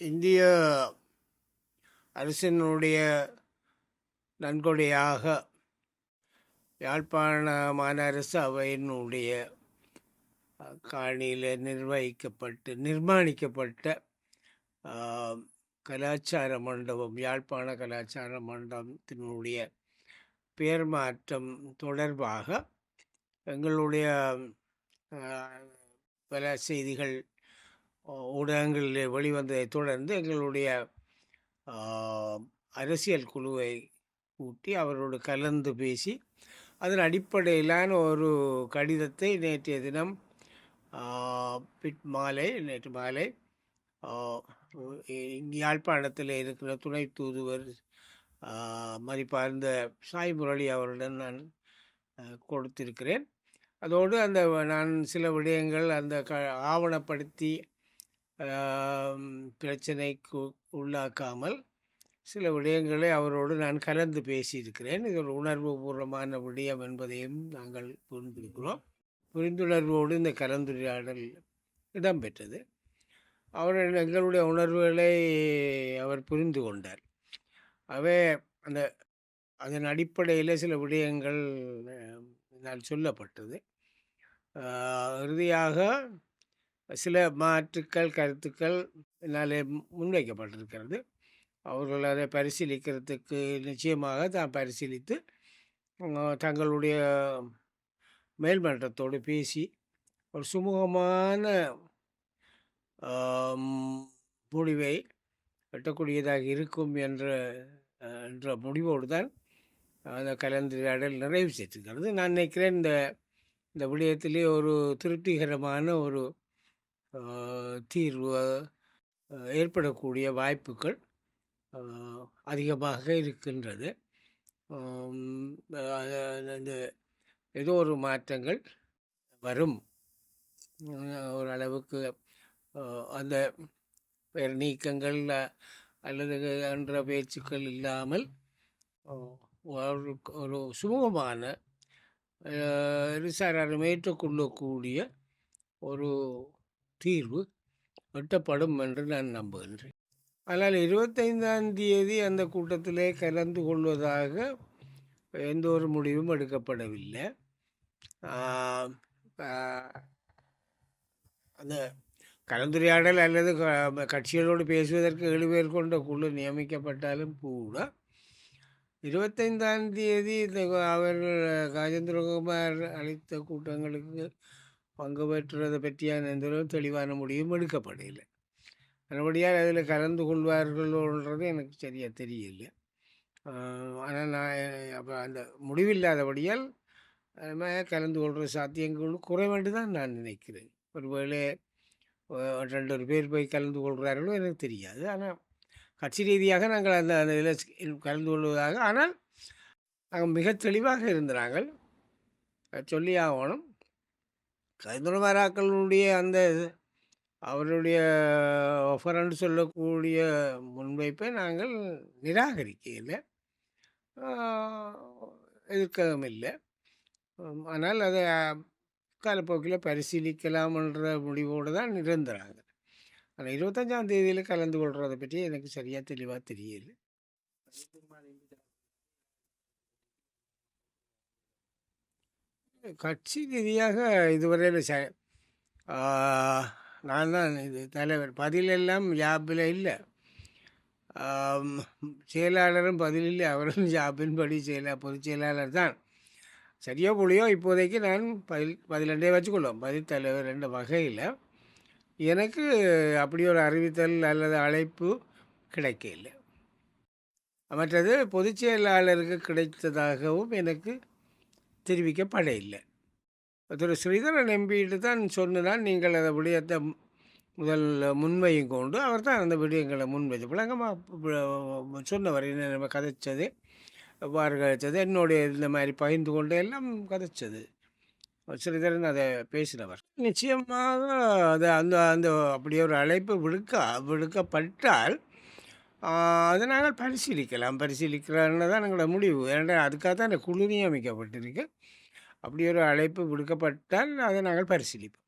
இந்திய அரசினுடைய நன்கொடையாக யாழ்ப்பாண மாநகரசு அவையினுடைய காணியில் நிர்வகிக்கப்பட்டு நிர்மாணிக்கப்பட்ட கலாச்சார மண்டபம் யாழ்ப்பாண கலாச்சார மண்டபத்தினுடைய பெயர் மாற்றம் தொடர்பாக எங்களுடைய பல செய்திகள் ஊடகங்களில் வெளிவந்ததை தொடர்ந்து எங்களுடைய அரசியல் குழுவை கூட்டி அவரோடு கலந்து பேசி அதன் அடிப்படையிலான ஒரு கடிதத்தை நேற்றைய தினம் பிட் மாலை நேற்று மாலை யாழ்ப்பாணத்தில் இருக்கிற துணை தூதுவர் மதிப்பார்ந்த சாய் முரளி அவருடன் நான் கொடுத்திருக்கிறேன். அதோடு அந்த நான் சில விடயங்கள் அந்த க ஆவணப்படுத்தி பிரச்சனைக்கு உள்ளாக்காமல் சில விடயங்களை அவரோடு நான் கலந்து பேசியிருக்கிறேன். இது ஒரு உணர்வு பூர்வமான விடயம் என்பதையும் நாங்கள் புரிந்திருக்கிறோம். புரிந்துணர்வோடு இந்த கலந்துரையாடல் இடம்பெற்றது. அவர் எங்களுடைய உணர்வுகளை அவர் புரிந்து கொண்டார். அவே அந்த அதன் அடிப்படையில் சில விடயங்கள் நான் சொல்லப்பட்டது. இறுதியாக சில மாற்றுக்கள் கருத்துக்கள் என்னால் முன்வைக்கப்பட்டிருக்கிறது. அவர்கள் அதை பரிசீலிக்கிறதுக்கு நிச்சயமாக தான் பரிசீலித்து தங்களுடைய மேல்மன்றத்தோடு பேசி ஒரு சுமூகமான முடிவை எட்டக்கூடியதாக இருக்கும் என்ற என்ற முடிவோடு தான் அந்த கலந்துரையாடல் நிறைவு செய்திருக்கிறது. நான் நினைக்கிறேன் இந்த இந்த விடயத்திலே ஒரு திருப்திகரமான ஒரு தீர்வு ஏற்படக்கூடிய வாய்ப்புகள் அதிகமாக இருக்கின்றது. இந்த ஏதோ ஒரு மாற்றங்கள் வரும். ஓரளவுக்கு அந்த பெயர் நீக்கங்கள் அல்லது என்ற பேச்சுக்கள் இல்லாமல் ஒரு சுமூகமான இருசாராரும் ஏற்றுக்கொள்ளக்கூடிய ஒரு தீர்வு எட்டப்படும் என்று நான் நம்புகின்றேன். ஆனால் இருபத்தைந்தாம் தேதி அந்த கூட்டத்திலே கலந்து கொள்வதாக எந்த ஒரு முடிவும் எடுக்கப்படவில்லை. அந்த கலந்துரையாடல் அல்லது கட்சிகளோடு பேசுவதற்கு ஏழு பேர் கொண்ட குழு நியமிக்கப்பட்டாலும் கூட இருபத்தைந்தாம் தேதி இந்த அவர்கள் ராஜேந்திரகுமார் அளித்த கூட்டங்களுக்கு பங்கு பெற்றுறதை பற்றியான எந்த தெளிவான முடிவும் எடுக்கப்படவில்லை. மறுபடியால் அதில் கலந்து கொள்வார்கள்ன்றது எனக்கு சரியாக தெரியல ஆனால் நான் அப்போ அந்த முடிவில்லாதபடியால் கலந்து கொள்கிற சாத்தியங்கள் குறைவேண்டு தான் நான் நினைக்கிறேன். ஒருவேளை ரெண்டு ஒரு பேர் போய் கலந்து கொள்கிறார்களோ எனக்கு தெரியாது. ஆனால் கட்சி ரீதியாக நாங்கள் அந்த அந்த இதில் கலந்து கொள்வதாக ஆனால் நாங்கள் மிக தெளிவாக இருந்தாங்கள் சொல்லி ஆகணும். கைதுணவராக்களுடைய அந்த அவருடைய ஒஃபரன்னு சொல்லக்கூடிய முன்வைப்பை நாங்கள் நிராகரிக்கலை எதிர்க்கவும் இல்லை ஆனால் அதை காலப்போக்கில் பரிசீலிக்கலாம்ன்ற முடிவோடு தான் நிரந்தராங்க ஆனால் இருபத்தஞ்சாம் தேதியில் கலந்து கொள்கிறத பற்றி எனக்கு சரியாக தெளிவாக தெரியல. கட்சி ரீதியாக இதுவரையில் ச நான் தான் இது தலைவர். பதிலெல்லாம் ஜாப்பில் இல்லை. செயலாளரும் பதில் இல்லை. அவரும் ஜாப்பின்படி செயலா பொதுச் செயலாளர் தான். சரியோ புள்ளியோ இப்போதைக்கு நான் பதில் பதிலெண்டே வச்சுக்கொள்வோம் பதில் தலைவர் என்ற வகையில் எனக்கு அப்படி ஒரு அறிவித்தல் அல்லது அழைப்பு கிடைக்கல மற்றது பொதுச் செயலாளருக்கு கிடைத்ததாகவும் எனக்கு தெரிவிக்கப்பட இல்லை திரு ஸ்ரீதரன் எம்பிட்டு தான் சொன்னால் நீங்கள் அதை விடயத்தை முதல் முன்வையும் கொண்டு அவர் தான் அந்த விடயங்களை முன்வைத்து விளங்கமாக சொன்னவர். என்ன கதைச்சது எவ்வாறு கதைச்சது என்னுடைய இந்த மாதிரி பகிர்ந்து கொண்டு எல்லாம் கதைச்சது. ஸ்ரீதரன் அதை பேசினவர். நிச்சயமாக அது அந்த அந்த அப்படியே ஒரு அழைப்பு விடுக்க விடுக்கப்பட்டால் அதை நாங்கள் பரிசீலிக்கலாம். பரிசீலிக்கிறான்னு தான் எங்களோட முடிவு. ஏன்னா அதுக்காக தான் அந்த குழு நியமிக்கப்பட்டிருக்கு அப்படி ஒரு அழைப்பு விடுக்கப்பட்டால் அதை நாங்கள் பரிசீலிப்போம்.